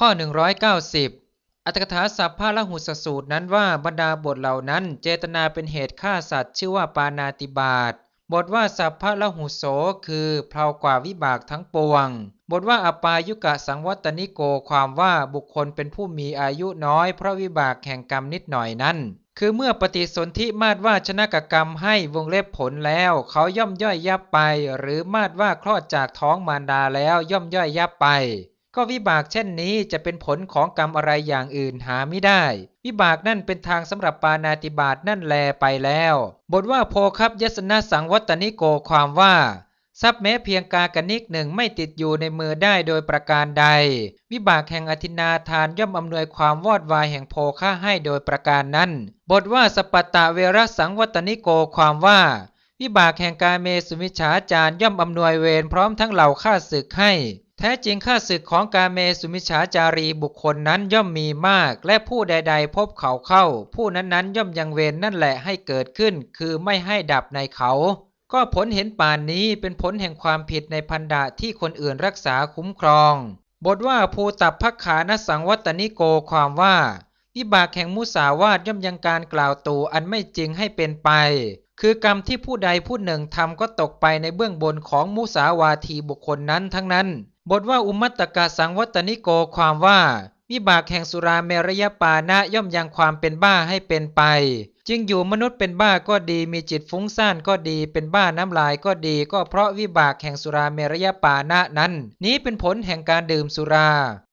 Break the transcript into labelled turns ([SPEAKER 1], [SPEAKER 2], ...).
[SPEAKER 1] ข้อ 190 อัตถกถาสัพพะละหุสสูตรนั้นว่าบรรดาบทเหล่านั้น เจตนาเป็นเหตุฆ่าสัตว์ ชื่อว่าปานาติบาตบทว่าสัพพะละหุโสคือเพลากว่าวิบากทั้งปวง บทว่าอปายุกะสังวัตนิโกความว่าบุคคลเป็นผู้มีอายุน้อย เพราะวิบากแห่งกรรมนิดหน่อยนั้น คือเมื่อปฏิสนธิมาดว่าชนะกกรรมให้วงเล็บผลแล้ว เขาย่อมย่อยยับไป หรือมาดว่าคลอดจากท้องมารดาแล้วย่อมย่อยยับไป ก็วิบากเช่นนี้จะเป็นผลของกรรมอะไรอย่างอื่นหาไม่ได้ วิบากนั่นเป็นทางสำหรับปานาติบาตนั่นแลไปแล้ว บทว่าโพคับยสนะสังวัตนิโกความว่าทรัพย์แม้เพียงกากนิกหนึ่งไม่ติดอยู่ในมือได้โดยประการใด วิบากแห่งอธินาทานย่อมอำนวยความวอดวายแห่งโภค่าให้โดยประการนั้น บทว่าสปปตตะเวรสังวัตนิโกความว่า วิบากแห่งกาเมสุมิชฌาจารย่อมอำนวยเวรพร้อมทั้งเหล่าข้าศึกให้ แท้จริงข้าศึกของกาเมสุมิชาจารีบุคคลนั้นย่อมมีมาก และผู้ใด ๆ พบเขาเข้า ผู้นั้นๆย่อมยังเวรนั่นแหละให้เกิดขึ้น คือไม่ให้ดับในเขา ก็ผลเห็นป่านนี้เป็นผลแห่งความผิดในพันดะที่คนอื่นรักษาคุ้มครอง บทว่าภูตับพักขานสังวัตนิโกความว่าวิบากแห่งมุสาวาทย่อมยังการกล่าวตูอันไม่จริงให้เป็นไป คือกรรมที่ผู้ใดผู้หนึ่งทำก็ตกไปในเบื้องบนของมุสาวาทีบุคคลนั้นทั้งนั้น บทว่าอุมัตตกะสังวัตนิโกความว่าวิบากแห่งสุราเมรยปานะย่อมยังความเป็นบ้าให้เป็นไป จึงอยู่มนุษย์เป็นบ้าก็ดีมีจิตฟุ้งซ่านก็ดีเป็นบ้าน้ำลายก็ดี ก็เพราะวิบากแห่งสุราเมรยปานะนั้น นี้เป็นผลแห่งการดื่มสุรา